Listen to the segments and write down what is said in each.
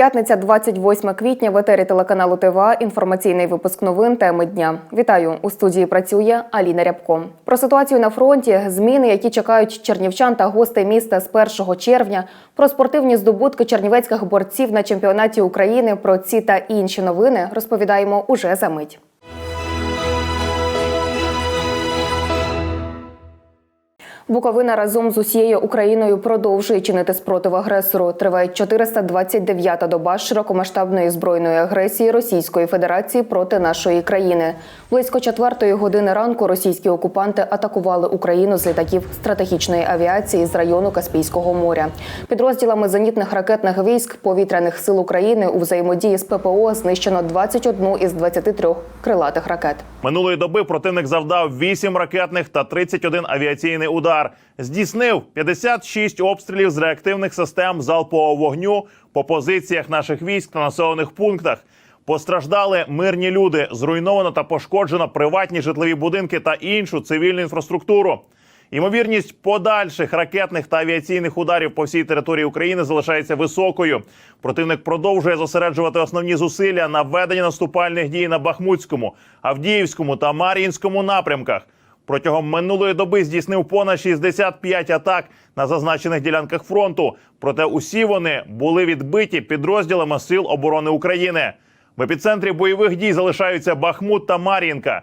П'ятниця, 28 квітня, в етері телеканалу ТВА. Інформаційний випуск новин теми дня. Вітаю у студії. Працює Аліна Рябко. Про ситуацію на фронті, зміни, які чекають чернівчан та гостей міста з 1 червня, про спортивні здобутки чернівецьких борців на чемпіонаті України. Про ці та інші новини розповідаємо уже за мить. Буковина разом з усією Україною продовжує чинити спротив агресору. Триває 429-та доба широкомасштабної збройної агресії Російської Федерації проти нашої країни. Близько четвертої години ранку російські окупанти атакували Україну з літаків стратегічної авіації з району Каспійського моря. Підрозділами зенітних ракетних військ повітряних сил України у взаємодії з ППО знищено 21 із 23 крилатих ракет. Минулої доби противник завдав 8 ракетних та 31 авіаційний удар. Здійснив 56 обстрілів з реактивних систем залпового вогню по позиціях наших військ та населених пунктах. Постраждали мирні люди, зруйновано та пошкоджено приватні житлові будинки та іншу цивільну інфраструктуру. Ймовірність подальших ракетних та авіаційних ударів по всій території України залишається високою. Противник продовжує зосереджувати основні зусилля на ведення наступальних дій на Бахмутському, Авдіївському та Мар'їнському напрямках. Протягом минулої доби здійснив понад 65 атак на зазначених ділянках фронту. Проте усі вони були відбиті підрозділами Сил оборони України. В епіцентрі бойових дій залишаються Бахмут та Мар'їнка.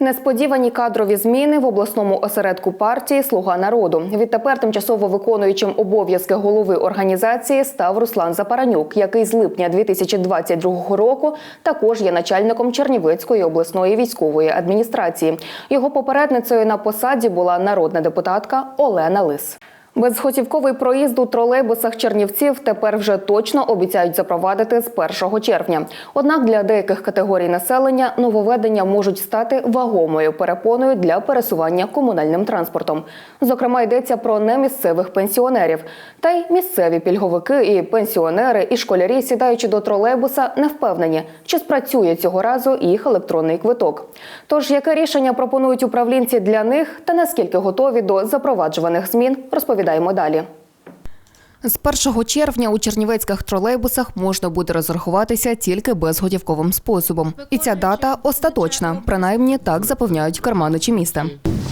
Несподівані кадрові зміни в обласному осередку партії Слуга народу. Відтепер тимчасово виконуючим обов'язки голови організації став Руслан Запаранюк, який з липня 2022 року також є начальником Чернівецької обласної військової адміністрації. Його попередницею на посаді була народна депутатка Олена Лис. Безготівковий проїзд у тролейбусах чернівців тепер вже точно обіцяють запровадити з 1 червня. Однак для деяких категорій населення нововведення можуть стати вагомою перепоною для пересування комунальним транспортом. Зокрема, йдеться про немісцевих пенсіонерів. Та й місцеві пільговики і пенсіонери, і школярі, сідаючи до тролейбуса, не впевнені, чи спрацює цього разу їх електронний квиток. Тож, яке рішення пропонують управлінці для них та наскільки готові до запроваджуваних змін, розповідаємо далі. З 1 червня у чернівецьких тролейбусах можна буде розрахуватися тільки безготівковим способом. І ця дата остаточна, принаймні так запевняють карманичі міста.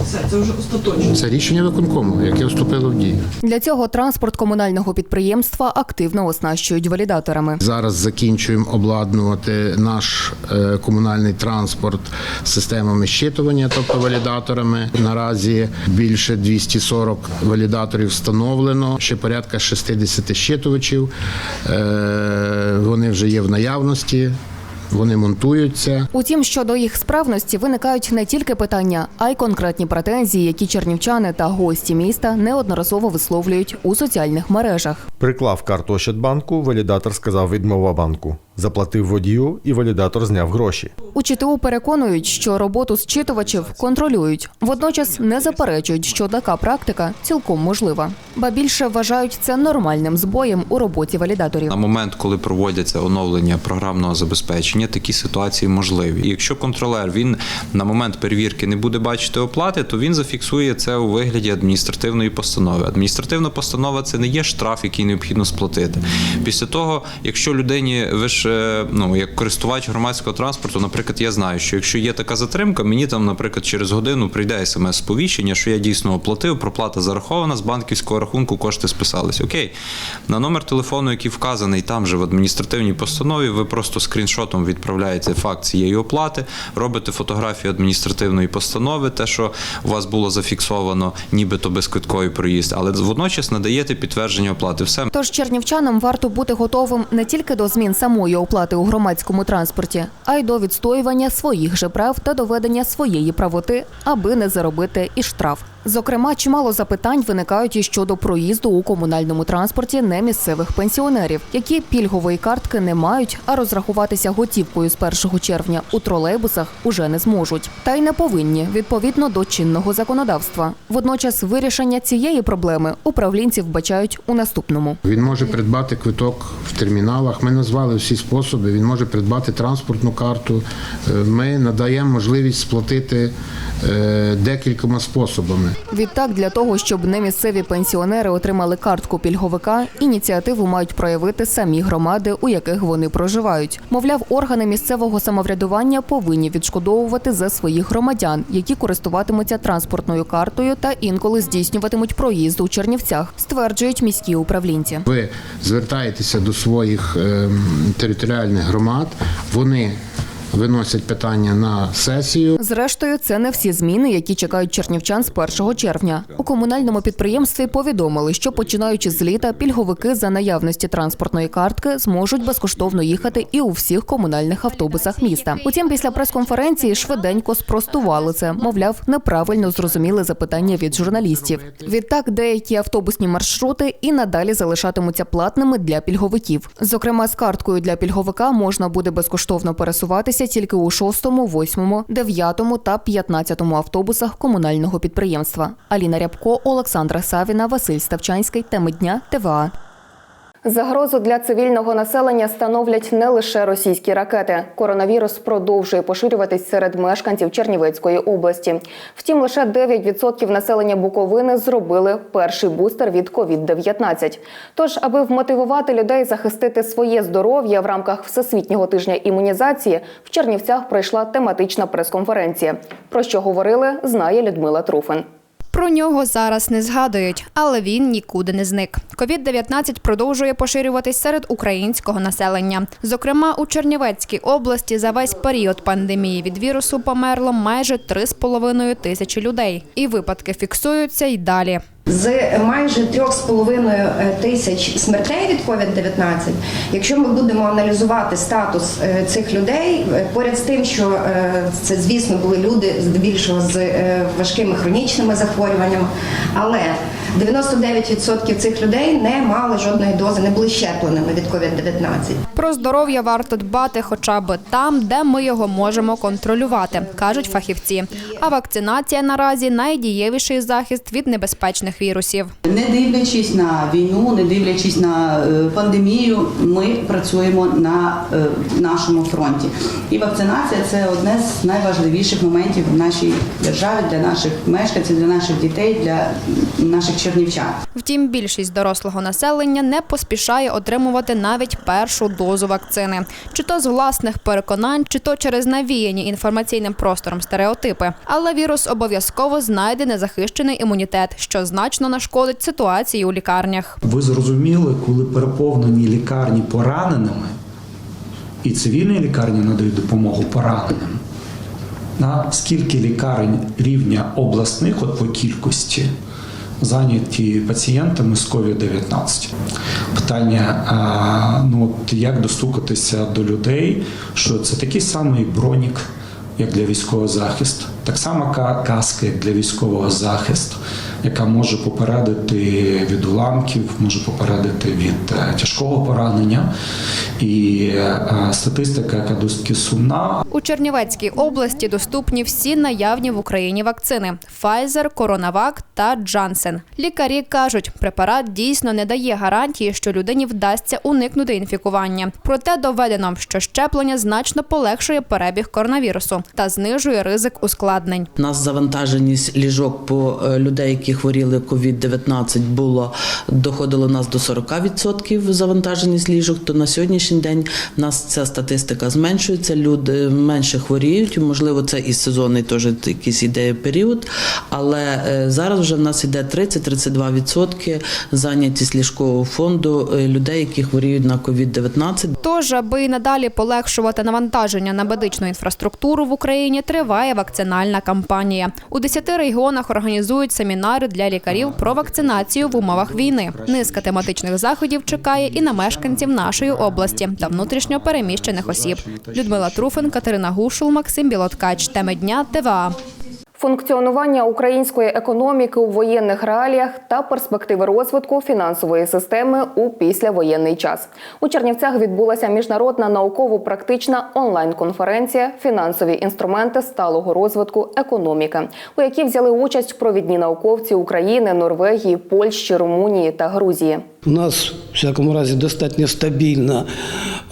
Все, це вже остаточно. Це рішення виконкому, яке вступило в дію. Для цього транспорт комунального підприємства активно оснащують валідаторами. Зараз закінчуємо обладнувати наш е, комунальний транспорт системами щитування, тобто валідаторами. Наразі більше 240 валідаторів встановлено. Ще порядка 60 щитувачів. Е, Вони вже є в наявності. Вони монтуються. Утім, щодо їх справності виникають не тільки питання, а й конкретні претензії, які чернівчани та гості міста неодноразово висловлюють у соціальних мережах. Приклав карту Ощадбанку, валідатор сказав відмова банку. Заплатив водію, і валідатор зняв гроші. У ЧТУ переконують, що роботу зчитувачів контролюють. Водночас не заперечують, що така практика цілком можлива. Ба більше вважають це нормальним збоєм у роботі валідаторів. На момент, коли проводяться оновлення програмного забезпечення, такі ситуації можливі. І якщо контролер він на момент перевірки не буде бачити оплати, то він зафіксує це у вигляді адміністративної постанови. Адміністративна постанова це не є штраф, який необхідно сплатити. Після того, якщо людині ви ж ну як користувач громадського транспорту, наприклад, я знаю, що якщо є така затримка, мені там, наприклад, через годину прийде смс-сповіщення, що я дійсно оплатив, проплата зарахована з банківського рахунку, кошти списались. Окей, на номер телефону, який вказаний там же в адміністративній постанові, ви просто скріншотом відправляєте факт цієї оплати, робите фотографію адміністративної постанови, те, що у вас було зафіксовано, нібито безквитковий проїзд, але водночас надаєте підтвердження оплати. Все Тож чернівчанам варто бути готовим не тільки до змін самої оплати у громадському транспорті, а й до відстоювання своїх же прав та доведення своєї правоти, аби не заробити і штраф. Зокрема, чимало запитань виникають і щодо проїзду у комунальному транспорті немісцевих пенсіонерів, які пільгової картки не мають, а розрахуватися готівкою з 1 червня у тролейбусах уже не зможуть. Та й не повинні відповідно до чинного законодавства. Водночас вирішення цієї проблеми управлінці вбачають у наступному. Він може придбати квиток в терміналах. Ми назвали всі способи. Він може придбати транспортну карту. Е, Ми надаємо можливість сплатити е, декількома способами. Відтак, для того, щоб немісцеві пенсіонери отримали картку пільговика, ініціативу мають проявити самі громади, у яких вони проживають. Мовляв, органи місцевого самоврядування повинні відшкодовувати за своїх громадян, які користуватимуться транспортною картою та інколи здійснюватимуть проїзд у Чернівцях, стверджують міські управлінці. Ви звертаєтеся до своїх е, територіальних громад. Вони виносять питання на сесію. Зрештою, це не всі зміни, які чекають чернівчан з 1 червня. У комунальному підприємстві повідомили, що починаючи з літа, пільговики за наявності транспортної картки зможуть безкоштовно їхати і у всіх комунальних автобусах міста. Утім, після прес-конференції швиденько спростували це. Мовляв, неправильно зрозуміли запитання від журналістів. Відтак, деякі автобусні маршрути і надалі залишатимуться платними для пільговиків. Зокрема, з карткою для пільговика можна буде безкоштовно пересуватися тільки у 6, 8, 9 та 15 автобусах комунального підприємства. Аліна Рябко, Олександра Савіна, Василь Ставчанський. Теми дня ТВА. Загрозу для цивільного населення становлять не лише російські ракети. Коронавірус продовжує поширюватись серед мешканців Чернівецької області. Втім, лише 9% населення Буковини зробили перший бустер від COVID-19. Тож, аби вмотивувати людей захистити своє здоров'я в рамках всесвітнього тижня імунізації, в Чернівцях пройшла тематична прес-конференція. Про що говорили, знає Людмила Труфин. Про нього зараз не згадують, але він нікуди не зник. Ковід-19 продовжує поширюватись серед українського населення. Зокрема, у Чернівецькій області за весь період пандемії від вірусу померло майже 3,5 тисячі людей. І випадки фіксуються й далі. З майже 3,5 тисяч смертей від COVID-19, якщо ми будемо аналізувати статус е, цих людей, е, поряд з тим, що е, це, звісно, були люди здебільшого з е, важкими хронічними захворюваннями, але 99% цих людей не мали жодної дози, не були щепленими від COVID-19. Про здоров'я варто дбати хоча б там, де ми його можемо контролювати, кажуть фахівці. А вакцинація наразі найдієвіший захист від небезпечних вірусів. Не дивлячись на війну, не дивлячись на е, пандемію, ми працюємо на е, нашому фронті. І вакцинація це одне з найважливіших моментів в нашій державі для наших мешканців, для наших дітей, для наших чернівчан. Втім, більшість дорослого населення не поспішає отримувати навіть першу дозу вакцини, чи то з власних переконань, чи то через навіяні інформаційним простором стереотипи. Але вірус обов'язково знайде незахищений імунітет, що значно нашкодить ситуації у лікарнях. Ви зрозуміли, коли переповнені лікарні пораненими, і цивільні лікарні надають допомогу пораненим, на скільки лікарень рівня обласних от по кількості зайняті пацієнтами з COVID-19. Питання, ну, от як достукатися до людей, що це такий самий бронік, як для військового захисту, так само ка- каска, як для військового захисту, яка може попередити від уламків, може попередити від е, тяжкого поранення. І е, статистика, яка досить сумна, У Чернівецькій області доступні всі наявні в Україні вакцини: Pfizer, CoronaVac та Janssen. Лікарі кажуть, препарат дійсно не дає гарантії, що людині вдасться уникнути інфікування. Проте доведено, що щеплення значно полегшує перебіг коронавірусу та знижує ризик ускладнень. У нас завантаженість ліжок по е, людей, які хворіли COVID-19, було доходило нас до 40% завантаженість ліжок. То на сьогоднішній день в нас ця статистика зменшується. Люди менше хворіють. Можливо, це і сезонний теж якийсь іде період. Але е, зараз вже в нас іде 30-32% зайнятість ліжкового фонду е, людей, які хворіють на COVID-19. Тож, аби надалі полегшувати навантаження на медичну інфраструктуру в Україні, триває вакцинальна кампанія. У 10 регіонах організують семінари для лікарів про вакцинацію в умовах війни. Низка тематичних заходів чекає і на мешканців нашої області та внутрішньо переміщених осіб. Людмила Труфин, Катерина Гушул, Максим Білоткач. Теми дня ТВА. Функціонування української економіки у воєнних реаліях та перспективи розвитку фінансової системи у післявоєнний час. У Чернівцях відбулася міжнародна науково-практична онлайн-конференція Фінансові інструменти сталого розвитку економіки, у якій взяли участь провідні науковці України, Норвегії, Польщі, Румунії та Грузії. У нас, в всякому разі, достатньо стабільна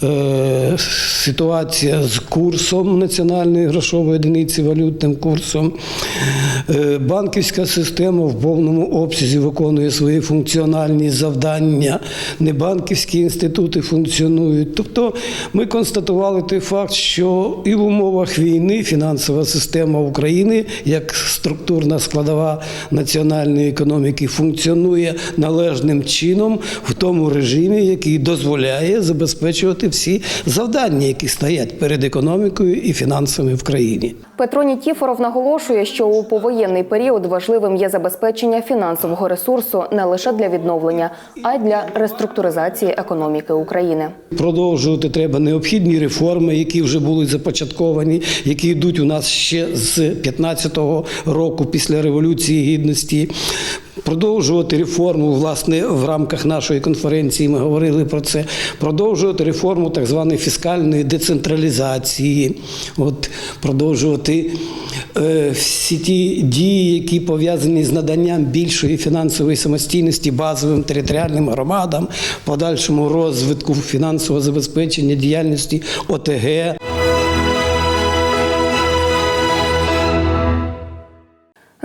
е, ситуація з курсом національної грошової одиниці, валютним курсом. Е, банківська система в повному обсязі виконує свої функціональні завдання. Небанківські інститути функціонують. Тобто ми констатували той факт, що і в умовах війни фінансова система України як структурна складова національної економіки функціонує належним чином в тому режимі, який дозволяє забезпечувати всі завдання, які стоять перед економікою і фінансами в країні. Петро Нікіфоров наголошує, що у повоєнний період важливим є забезпечення фінансового ресурсу не лише для відновлення, а й для реструктуризації економіки України. Продовжувати треба необхідні реформи, які вже були започатковані, які йдуть у нас ще з 15-го року після революції гідності. Продовжувати реформу, власне, в рамках нашої конференції ми говорили про це. Продовжувати реформу так званої фіскальної децентралізації, от продовжувати е, всі ті дії, які пов'язані з наданням більшої фінансової самостійності базовим територіальним громадам, подальшому розвитку фінансового забезпечення діяльності ОТГ.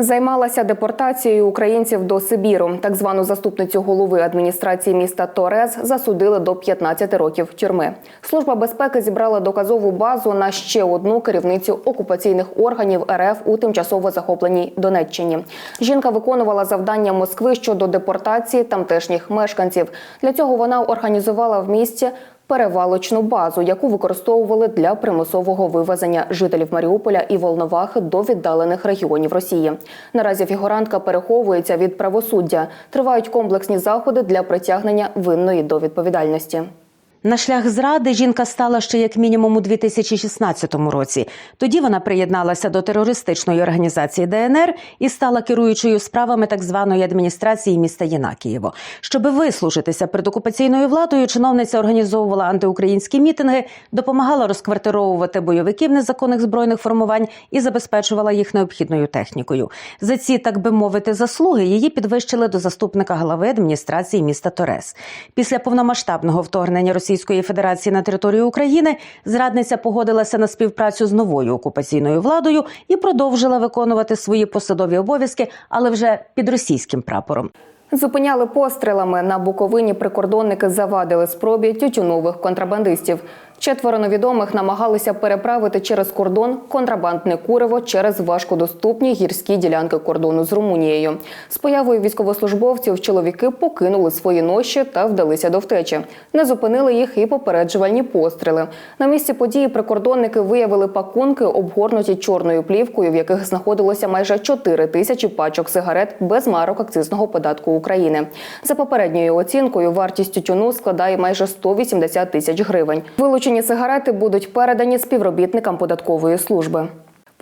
Займалася депортацією українців до Сибіру. Так звану заступницю голови адміністрації міста Торез засудили до 15 років тюрми. Служба безпеки зібрала доказову базу на ще одну керівницю окупаційних органів РФ у тимчасово захопленій Донеччині. Жінка виконувала завдання Москви щодо депортації тамтешніх мешканців. Для цього вона організувала в місті перевалочну базу, яку використовували для примусового вивезення жителів Маріуполя і Волновахи до віддалених регіонів Росії. Наразі фігурантка переховується від правосуддя. Тривають комплексні заходи для притягнення винної до відповідальності. На шлях зради жінка стала ще як мінімум у 2016 році. Тоді вона приєдналася до терористичної організації ДНР і стала керуючою справами так званої адміністрації міста Єнакієво. Щоби вислужитися перед окупаційною владою, чиновниця організовувала антиукраїнські мітинги, допомагала розквартировувати бойовиків незаконних збройних формувань і забезпечувала їх необхідною технікою. За ці, так би мовити, заслуги її підвищили до заступника голови адміністрації міста Торес. Після повномасштабного вторгнення Російської Федерації на територію України зрадниця погодилася на співпрацю з новою окупаційною владою і продовжила виконувати свої посадові обов'язки, але вже під російським прапором. Зупиняли пострілами на Буковині. Прикордонники завадили спробі тютюнових контрабандистів. Четверо невідомих намагалися переправити через кордон контрабандне куриво через важкодоступні гірські ділянки кордону з Румунією. З появою військовослужбовців чоловіки покинули свої ноші та вдалися до втечі. Не зупинили їх і попереджувальні постріли. На місці події прикордонники виявили пакунки, обгорнуті чорною плівкою, в яких знаходилося майже 4 тисячі пачок сигарет без марок акцизного податку України. За попередньою оцінкою, вартість тютюну складає майже 180 тисяч гривень. Вилучені сигарети будуть передані співробітникам податкової служби.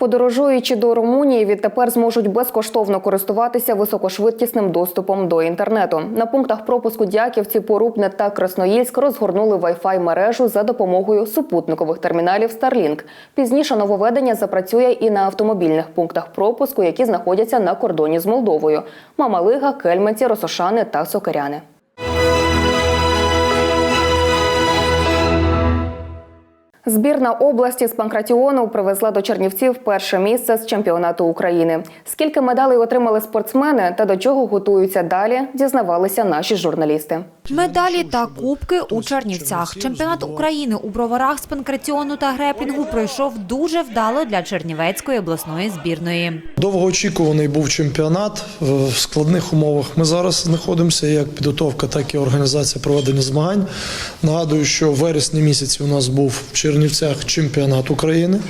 Подорожуючи до Румунії, відтепер зможуть безкоштовно користуватися високошвидкісним доступом до інтернету. На пунктах пропуску Дяківці, Порубне та Красноїльськ розгорнули Wi-Fi мережу за допомогою супутникових терміналів Starlink. Пізніше нововведення запрацює і на автомобільних пунктах пропуску, які знаходяться на кордоні з Молдовою: Мамалига, Кельменці, Росошани та Сокиряни. Збірна області з панкратіону привезла до Чернівців перше місце з чемпіонату України. Скільки медалей отримали спортсмени та до чого готуються далі, дізнавалися наші журналісти. Медалі та кубки у Чернівцях. Чемпіонат України у броварах з панкратіону та греплінгу пройшов дуже вдало для Чернівецької обласної збірної. Довгоочікуваний був чемпіонат в складних умовах. Ми зараз знаходимося як підготовка, так і організація проведення змагань. Нагадую, що в вересні місяці у нас був в Чернівцях чемпіонат України.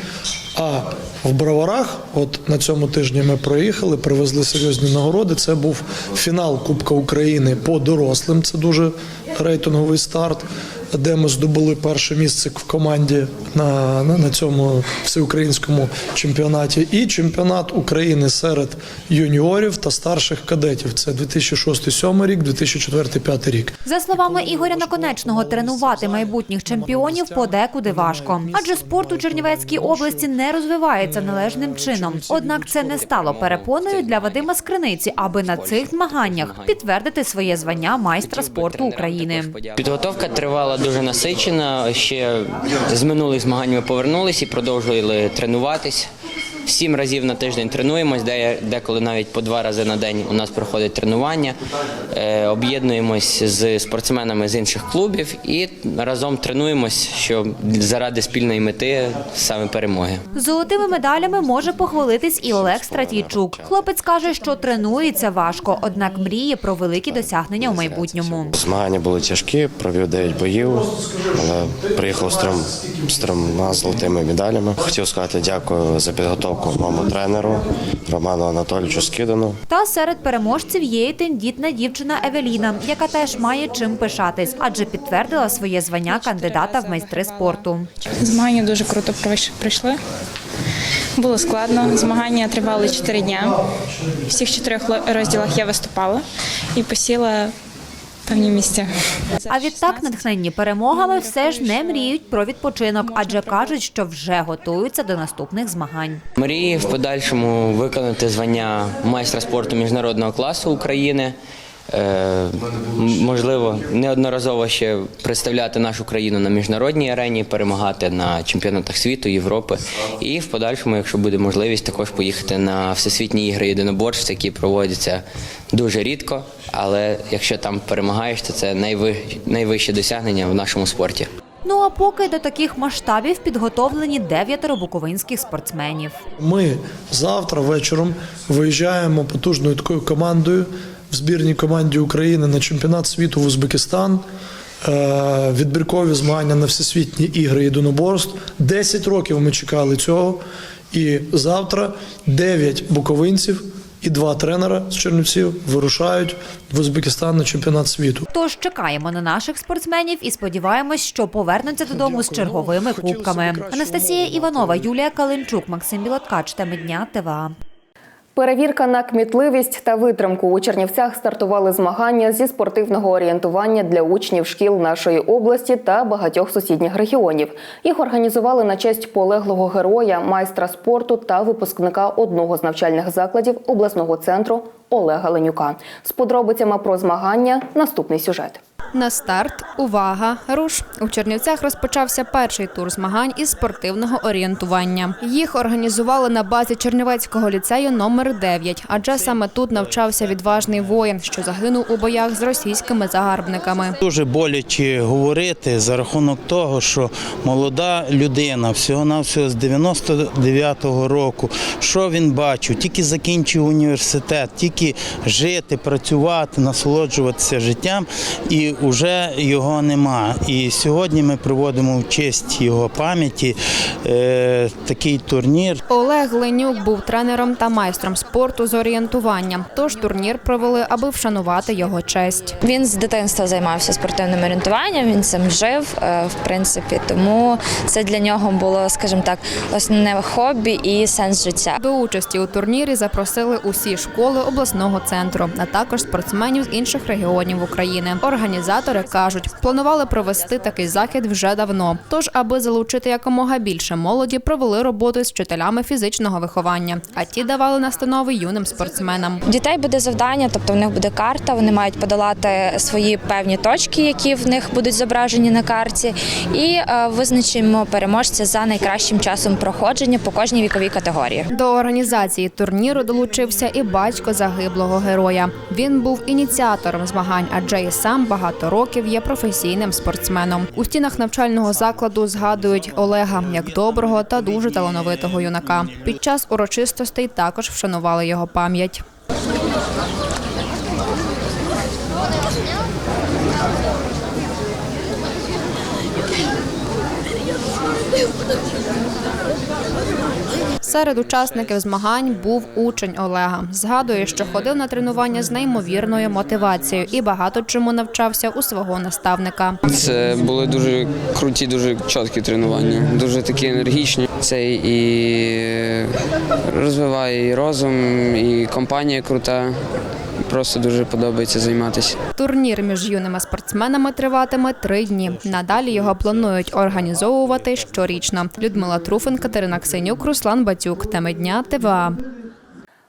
А в Броварах, от на цьому тижні ми проїхали, привезли серйозні нагороди. Це був фінал Кубка України по дорослим. Це дуже рейтинговий старт. Де ми здобули перше місце в команді на, на, на цьому всеукраїнському чемпіонаті, і чемпіонат України серед юніорів та старших кадетів. Це 2006-2007 рік, 2004-2005 рік. За словами Ігоря Наконечного, тренувати майбутніх чемпіонів подекуди важко, адже спорт у Чернівецькій області не розвивається належним чином. Однак це не стало перепоною для Вадима Скриниці, аби на цих змаганнях підтвердити своє звання майстра спорту України. Підготовка тривала дуже насичена. Ще з минулих змагань ми повернулись і продовжували тренуватись. Сім разів на тиждень тренуємось, де деколи навіть по два рази на день у нас проходить тренування. Е, Об'єднуємось з спортсменами з інших клубів і разом тренуємось, що заради спільної мети саме перемоги. Золотими медалями може похвалитись і Олег Стратійчук. Хлопець каже, що тренується важко, однак мріє про великі досягнення у майбутньому. Змагання були тяжкі, провів 9 боїв, але приїхав з трьома золотими медалями. Хотів сказати дякую за підготовку моєму тренеру Роману Анатолійовичу Скидану. Та серед переможців є і тендітна дівчина Евеліна, яка теж має чим пишатись, адже підтвердила своє звання кандидата в майстри спорту. Змагання дуже круто пройш- пройшли. Було складно. Змагання тривали 4 дня. В всіх чотирьох розділах я виступала і посіла певні місця. А відтак, натхненні перемогами, все ж не мріють про відпочинок, адже кажуть, що вже готуються до наступних змагань. Мрії в подальшому виконати звання майстра спорту міжнародного класу України. Е, можливо, неодноразово ще представляти нашу країну на міжнародній арені, перемагати на чемпіонатах світу, Європи. І в подальшому, якщо буде можливість, також поїхати на всесвітні ігри єдиноборств, які проводяться дуже рідко. Але якщо там перемагаєш, то це найви- найвище досягнення в нашому спорті. Ну а поки до таких масштабів підготовлені дев'ятеро буковинських спортсменів. Ми завтра вечором виїжджаємо потужною такою командою в збірній команді України на чемпіонат світу в Узбекистан. Е, Відбіркові змагання на всесвітні ігри єдиноборств. 10 років ми чекали цього. І завтра 9 буковинців і два тренера з Чернівців вирушають в Узбекистан на чемпіонат світу. Тож чекаємо на наших спортсменів і сподіваємось, що повернуться додому з черговими кубками. Анастасія Іванова, Юлія Калинчук, Максим Білоткач. Теми дня ТВА. Перевірка на кмітливість та витримку у Чернівцях стартували змагання зі спортивного орієнтування для учнів шкіл нашої області та багатьох сусідніх регіонів. Їх організували на честь полеглого героя, майстра спорту та випускника одного з навчальних закладів обласного центру Олега Ленюка. З подробицями про змагання наступний сюжет. На старт, увага, руш! У Чернівцях розпочався перший тур змагань із спортивного орієнтування. Їх організували на базі Чернівецького ліцею номер 9, адже саме тут навчався відважний воїн, що загинув у боях з російськими загарбниками. Дуже боляче говорити за рахунок того, що молода людина всього навсього з 99-го року, що він бачив, тільки закінчив університет, тільки жити, працювати, насолоджуватися життям, і вже його нема. І сьогодні ми проводимо в честь його пам'яті е, такий турнір. Олег Ленюк був тренером та майстром спорту з орієнтування. Тож турнір провели, аби вшанувати його честь. Він з дитинства займався спортивним орієнтуванням, він цим жив, е, в принципі, тому це для нього було, скажімо так, основне хобі і сенс життя. До участі у турнірі запросили усі школи обласного центру, а також спортсменів з інших регіонів України. Організатори кажуть, планували провести такий захід вже давно. Тож, аби залучити якомога більше молоді, провели роботу з вчителями фізичного виховання, а ті давали настанови юним спортсменам. У дітей буде завдання, тобто в них буде карта, вони мають подолати свої певні точки, які в них будуть зображені на карті, і е, визначимо переможця за найкращим часом проходження по кожній віковій категорії. До організації турніру долучився і батько загиблого героя. Він був ініціатором змагань, адже і сам багато років є професійним спортсменом. У стінах навчального закладу згадують Олега як доброго та дуже талановитого юнака. Під час урочистостей також вшанували його пам'ять. Серед учасників змагань був учень Олега. Згадує, що ходив на тренування з неймовірною мотивацією і багато чому навчався у свого наставника. Це були дуже круті, дуже чіткі тренування, дуже такі енергічні. Це і розвиває і розум, і компанія крута. Просто дуже подобається займатися. Турнір між юними спортсменами триватиме три дні. Надалі його планують організовувати щорічно. Людмила Труфин, Катерина Ксенюк, Руслан Батюк. Теми дня ТВА.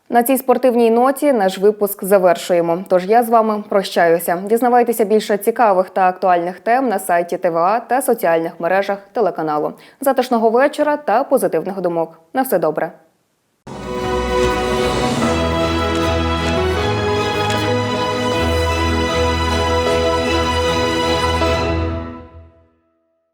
На цій спортивній ноті наш випуск завершуємо. Тож я з вами прощаюся. Дізнавайтеся більше цікавих та актуальних тем на сайті ТВА та соціальних мережах телеканалу. Затишного вечора та позитивних думок. На все добре.